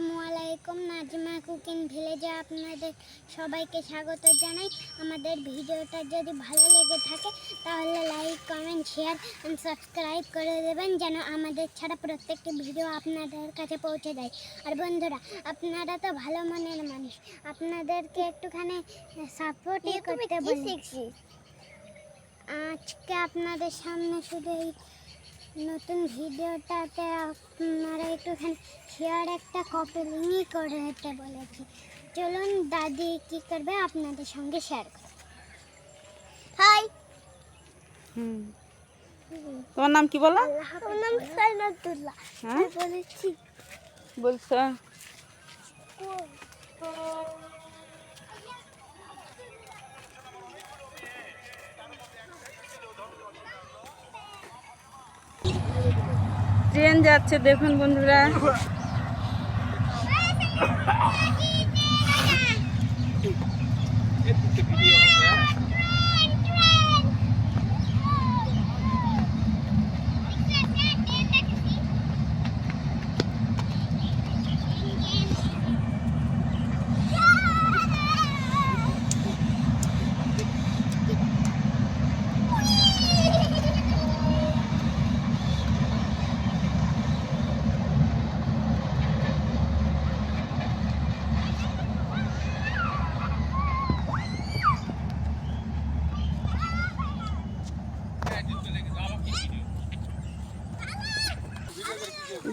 আসসালামু আলাইকুম। নাজমা কুকিং ভিলেজে আপনাদের সবাইকে স্বাগত জানাই। আমাদের ভিডিওটা যদি ভালো লেগে থাকে তাহলে লাইক কমেন্ট শেয়ার সাবস্ক্রাইব করে দেবেন যেন আমাদের ছাড়া প্রত্যেকটি ভিডিও আপনাদের কাছে পৌঁছে দেয়। আর বন্ধুরা আপনারা তো ভালো মনের মানুষ। আপনাদেরকে একটুখানি সাপোর্টই করতে বলি। আজকে আপনাদের সামনে শুধু এই নতুন ভিডিওটাতে আপনারা একটুখানি শেয়ার একটা কপিলিংই করে দিতে বলেছি। চলুন দাদি কি করবে আপনাদের সঙ্গে শেয়ার করবে হাই হুম। তোমার নাম কি বলো? আমার নাম সাইনাতুল্লাহ হ্যাঁ? বলেছি। বলছো। ট্রেন যাচ্ছে দেখুন বন্ধুরা।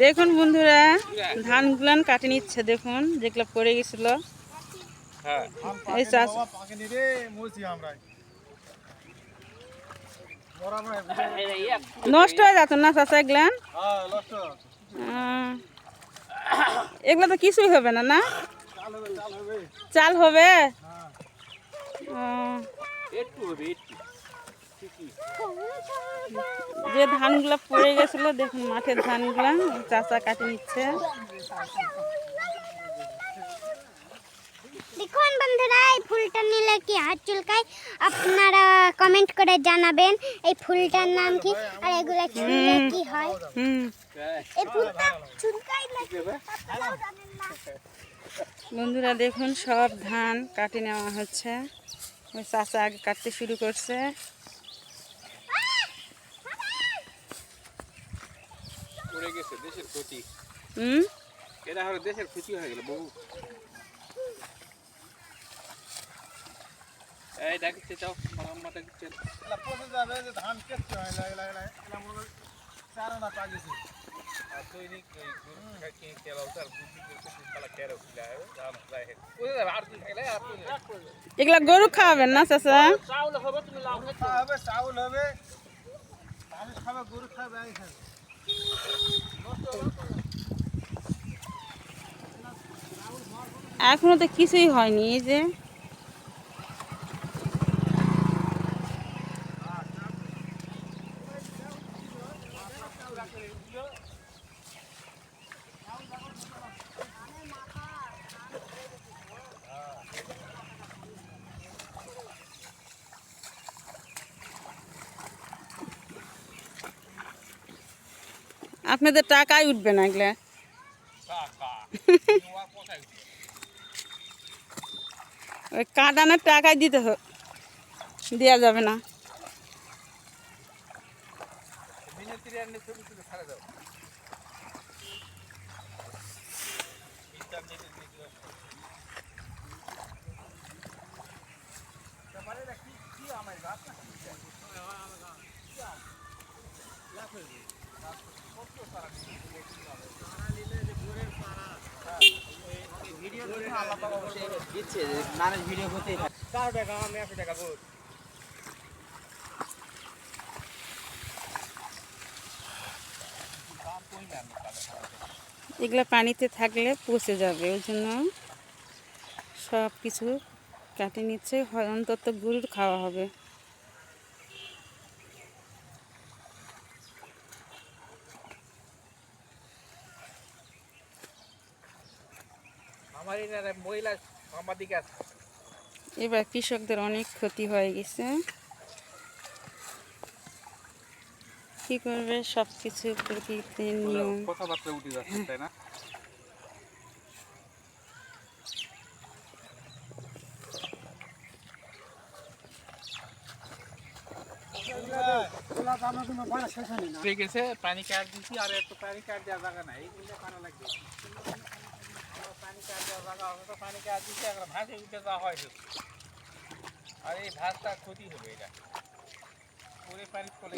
দেখুন বন্ধুরা ধানগুলান কাটে নিচ্ছে দেখুন যেগুলো পড়ে গেছিল। এই চাষ নষ্ট হয়ে যাচ্ছে না চাষা এগুলান হ্যাঁ এগুলো তো কিছুই হবে না না? চাল হবে। চাল হবে হবে হ্যাঁ যে ধানগুলো পড়ে গেছিল দেখুন মাঠের ধানগুলা চাষা কাটে নিচ্ছে। দেখুন বন্ধুরা এই ফুলটা নিলে কি হাত চুলকায়? আপনারা কমেন্ট করে জানাবেন এই ফুলটার নাম কি আর এগুলা কি হয়? এই ফুলটা চুলকায় না। বন্ধুরা দেখুন সব ধান কাটে নেওয়া হচ্ছে। ওই চাষা আগে কাটতে শুরু করছে। পড়ে গেছে দেশের ক্ষতি। হুম? এটা হলো দেশের ক্ষতি হয়ে গেল বহু এই ডাকিচ্ছে চাও মারাম্মা ডাকিচ্ছে এলা পচে যাবে যে ধান কেটে হয় লাগে লাগে লাগে। এলা মনে হয় চারা না পাগেছে আর দৈনিক ওই গরু খাইকে খেলাও তার বুদ্ধি করতে পালা খেয়ে রাখছিল জান যায় ওই আর তুই খাইলে আর তুই এগুলা গরু খাওয়াবেন না চাষা চাউল হবে তুমি লাভ খা হবে চাউল হবে। মানুষ খাবে গরু খাবে আমি খাবে। এখনও তো কিছুই হয়নি এই যে আপনাদের টাকাই উঠবে না এগুলা। খা খা নোয়া কোথায় ওই কাটানোর টাকাই দিতে হবে দেওয়া যাবে না। মিনতি এগুলো পানিতে থাকলে পচে যাবে, ওই জন্য সব কিছু কাটে নিচ্ছে অন্তত গরুর খাওয়া হবে। এবার কৃষকদের অনেক ক্ষতি হয়ে গেছে। কি করবে? সবকিছু ঠিক আছে পানি কাট দিচ্ছি আর একটু পানি কাট দেওয়া জায়গা নাই। পানি লাগবে।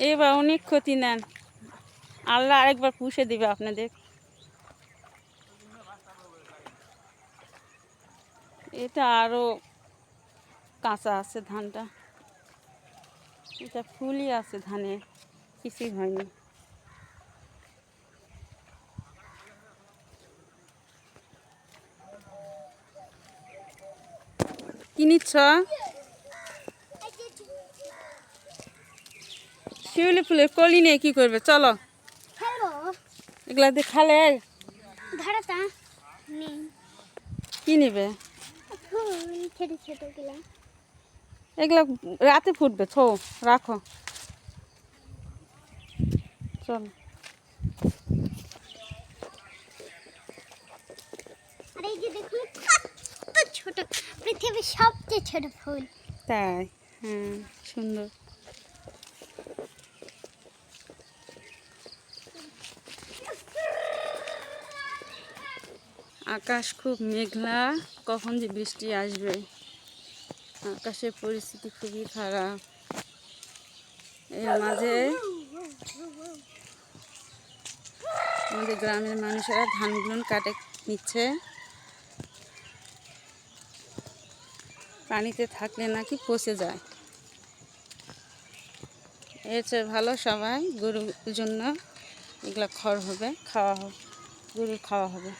এবার অনেক ক্ষতি নেন। আল্লাহ আরেকবার পুষে দিবে আপনাদের। এটা আরও কাঁচা আছে ধানটা। এটা ফুলই আছে ধানে, কিছুই হয়নি। কি নিচ্ছ? শিউলি ফুলের কলি নিয়ে কি করবে? চলো। এগুলা দিয়ে খালে। কি নিবে? এগুলা। রাতে ফুটবে ছো রাখো। চল। আর এই যে দেখুন। ছোট, পৃথিবীর সবচেয়ে ছোট ফুল। তাই? হ্যাঁ সুন্দর। আকাশ খুব মেঘলা, কখন যে বৃষ্টি আসবে? আকাশের পরিস্থিতি খুবই খারাপ। এর মাঝে আমাদের গ্রামের মানুষেরা ধানগুলো কাটে, নিচ্ছে। পানিতে থাকলে নাকি পচে যায়। এর চেয়ে ভালো সবাই গরুর জন্য এগুলো খড় হবে, খাওয়া হবে, গরুর খাওয়া হবে।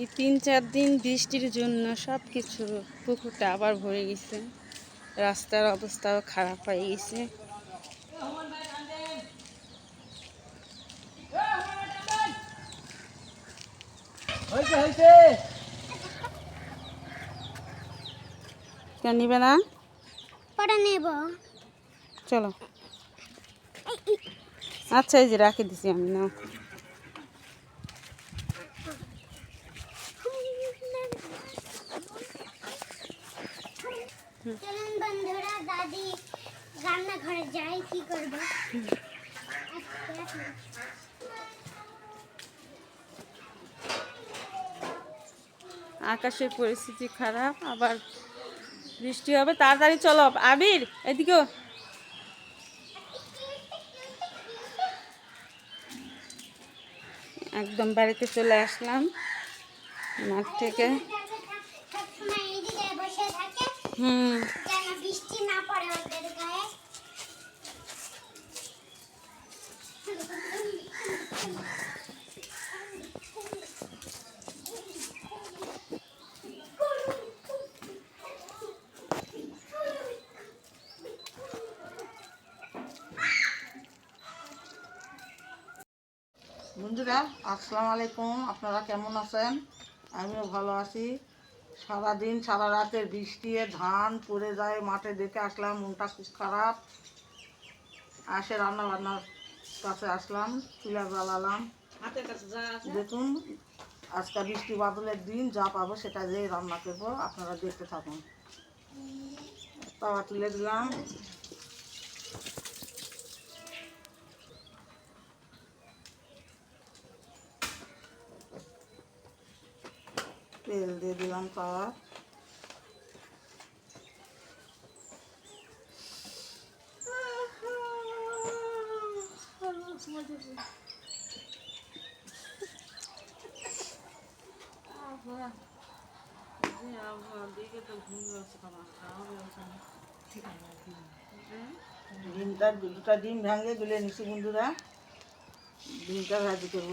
এই তিন চার দিন বৃষ্টির জন্য সব কিছু পুকুরটা আবার ভরে গেছে। রাস্তার অবস্থাও খারাপ হয়ে গেছে। হয়েছে কেন নিবে না? পরে নেব। চলো। আচ্ছা এই যে রাখে দিছি আমি না চলুন বন্ধুরা দাদি রান্নাঘরে যাই কি করব? আকাশের পরিস্থিতি খারাপ, আবার বৃষ্টি হবে, তাড়াতাড়ি চলো। আবির এদিকেও একদম বাড়িতে চলে আসলাম, মাঠ থেকে। হুম। যেন বৃষ্টি বন্ধুরা আসসালামু আলাইকুম। আপনারা কেমন আছেন? আমিও ভালো আছি। সারাদিন সারা রাতের বৃষ্টি ধান পড়ে যায় মাঠে দেখে আসলাম মনটা খুব খারাপ। আসে রান্না বান্নার কাছে আসলাম চুলা জ্বালালাম। দেখুন আজকে বৃষ্টি বাদলের দিন যা পাবো সেটা দিয়ে রান্না করব। আপনারা দেখতে থাকুন। তাওয়া তুলে দিলাম। দিয়ে দিলাম তাওয়া ডিমটা দুটা ডিম ভাঙে গুলে নিচ্ছি বন্ধুরা। ডিমটা ভাজি করব।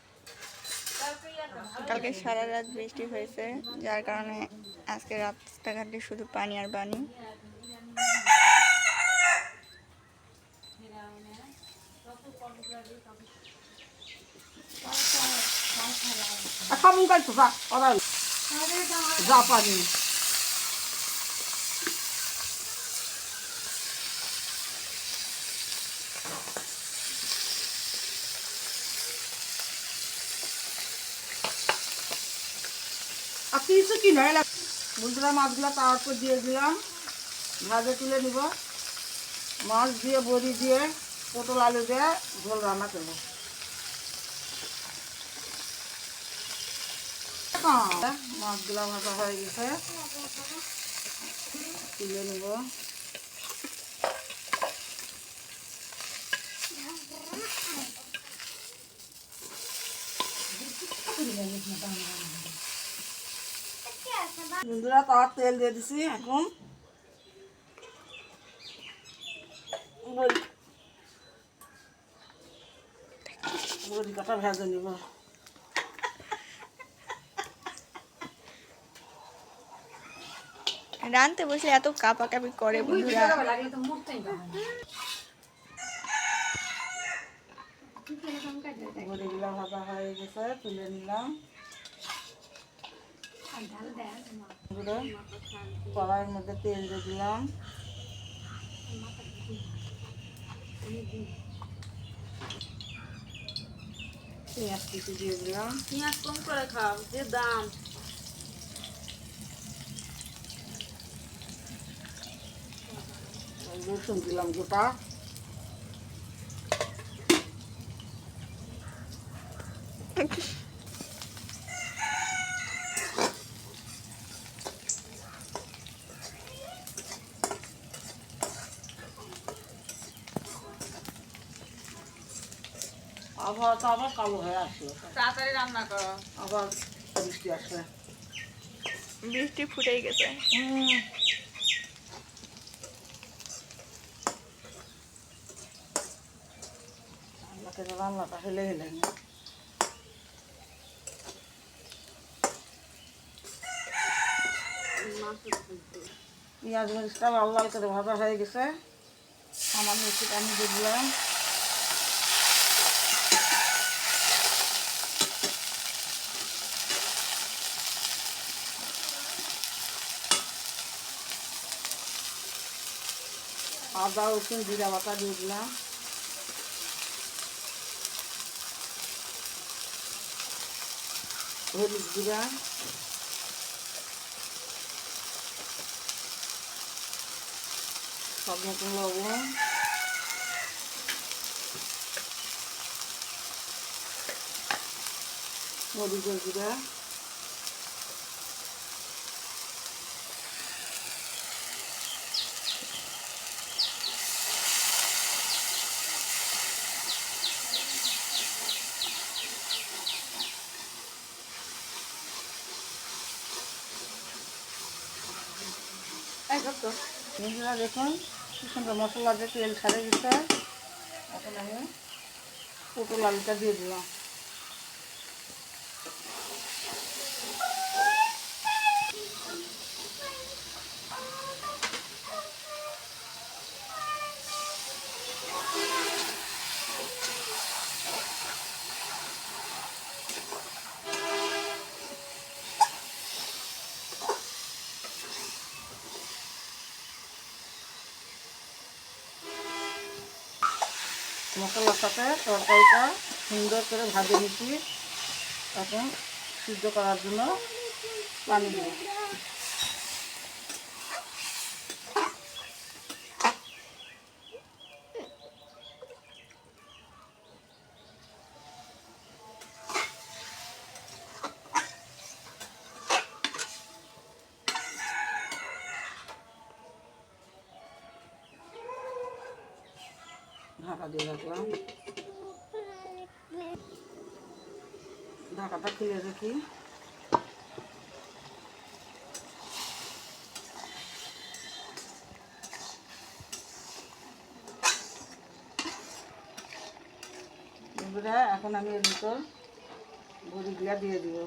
কালকে সারা রাত বৃষ্টি হয়েছে, যার কারণে আজকে রাস্তাঘাটে শুধু পানি আর পানি খামুন তো যা পানি আর কিছু কি নয় বন্ধুরা, মাছগুলো তাওয়ার উপর দিয়ে দিলাম। ভাজে তুলে নিব। মাছ দিয়ে, বড়ি দিয়ে, পটল আলু দিয়ে ঝোল রান্না করব। মাছগুলা ভাজা হয়ে গেছে। তুলে নিব। বন্ধুরা তার তেল দিয়ে দিছি এখন। বড়ি কাটা ভেজে নিব। রানতে বসলে এত কাপাকাপি করে বন্ধুরা। ভাজা হয়ে গেছে তুলে নিলাম। কড়াইয়ের মধ্যে তেল দিয়ে দিলাম। পেঁয়াজ কুচি দিয়ে দিলাম। পেঁয়াজ কম করে খাও যে দাম। রসুন দিলাম গোটা। আবহাওয়াটা আবার কালো হয়ে আসলো। তাড়াতাড়ি রান্না করো। আবার বৃষ্টি আসবে। বৃষ্টি ফুটেই গেছে। হুম। আল্লাহকে রান্নাটা হেলে হেলে নি। পেঁয়াজ মরিচটা লাল লাল করে ভাজা হয়ে গেছে। আমার মিষ্টি পানি দিয়ে দিলাম। আদা রসুন জিরা বাটা দিয়ে দিলাম। হলুদ জিরা সব মতন লবণ। মরিচের জিরা বন্ধুরা দেখুন, কি সুন্দর মশলা দিয়ে তেল ছাড়ে দিতে এখন আমি পটল আলুটা দিয়ে দিলাম। মশলার সাথে তরকারিটা সুন্দর করে ভাজে নিচ্ছি। এখন সিদ্ধ করার জন্য পানি দিব ঢাকা দিয়ে রাখলাম। ঢাকাটা খুলে রাখি এখন আমি এর ভিতর বড়িগুলা দিয়ে দিব।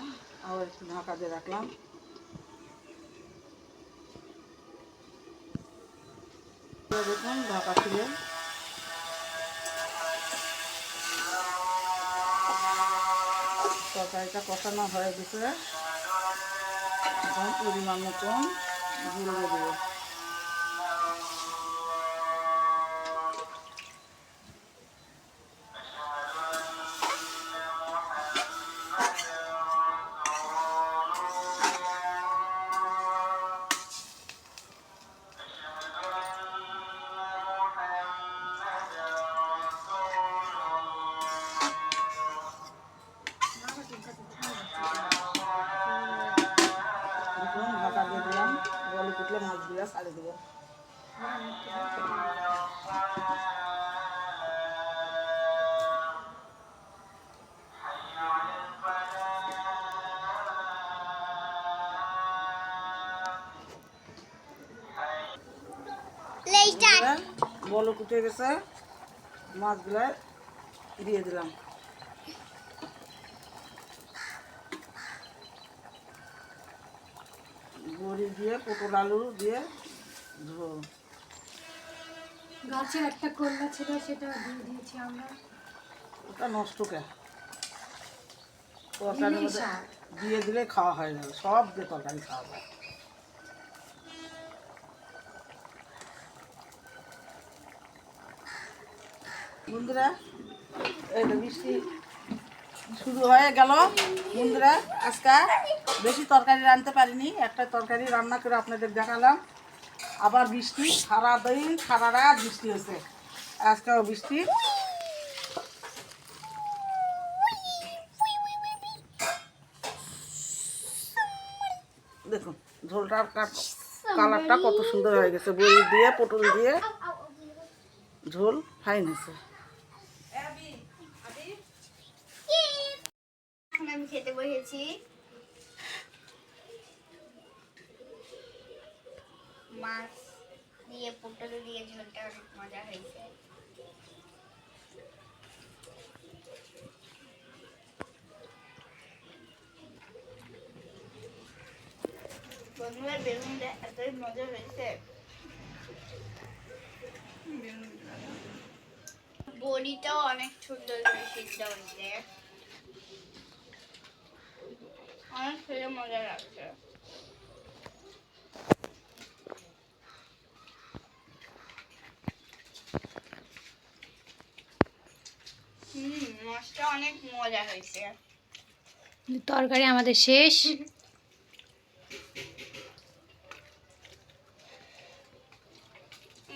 বন্ধুরা আবার একটু ঢাকা দিয়ে রাখলাম। দেখুন ঢাকা খুলে। তরকারিটা কষানো হয়ে গেছে। এখন পরিমাণ মতন গুঁড়ো দেবো। লেইটার বলো কুটে গেছে মাছগুলো দিয়ে দিলাম। বড়ি দিয়ে পটল আলু দিয়ে ঝোল গাছে একটা কল্লা ছিল সেটা দিয়ে দিয়েছি আমরা। ওটা নষ্ট কে? দিয়ে দিলে খাওয়া হয়ে যাবে সব দিয়ে তরকারি খাওয়া যায় বন্ধুরা বৃষ্টি শুরু হয়ে গেল। বন্ধুরা, আজকে বেশি তরকারি রাঁধতে পারিনি, একটা তরকারি রান্না করে আপনাদের দেখালাম। আবার বৃষ্টি সারা দিন সারা রাত বৃষ্টি হয়েছে। আজকেও বৃষ্টি। দেখুন ঝোলটার কালারটা কত সুন্দর হয়ে গেছে। বই দিয়ে, পটল দিয়ে ঝোল ফাইন হয়েছে। আমি খেতে বসেছি। মাছ দিয়ে পটল দিয়ে ঝোলটা অনেক মজা হয়েছে। বন্ধুরা, বেগুনটা এতই মজা হয়েছে। বড়িটাও অনেক সুন্দর করে সিদ্ধ হয়েছে। অনেক খেতে মজা লাগছে হুম মাছটা অনেক মজা হয়েছে তরকারি আমাদের শেষ।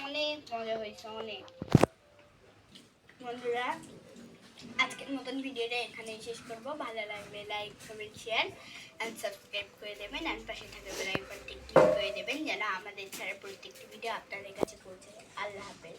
অনেক মজা হয়েছে অনেক। বন্ধুরা আজকের মতন ভিডিওটা এখানেই শেষ করব। ভালো লাগলে like comment share and subscribe করে দেবেন অ্যান্ড পাশে থাকা বেল ক্লিক করে দেবেন যেন আমাদের ছাড়া প্রত্যেকটি ভিডিও আপনাদের কাছে পৌঁছে আল্লাহ হাফেজ।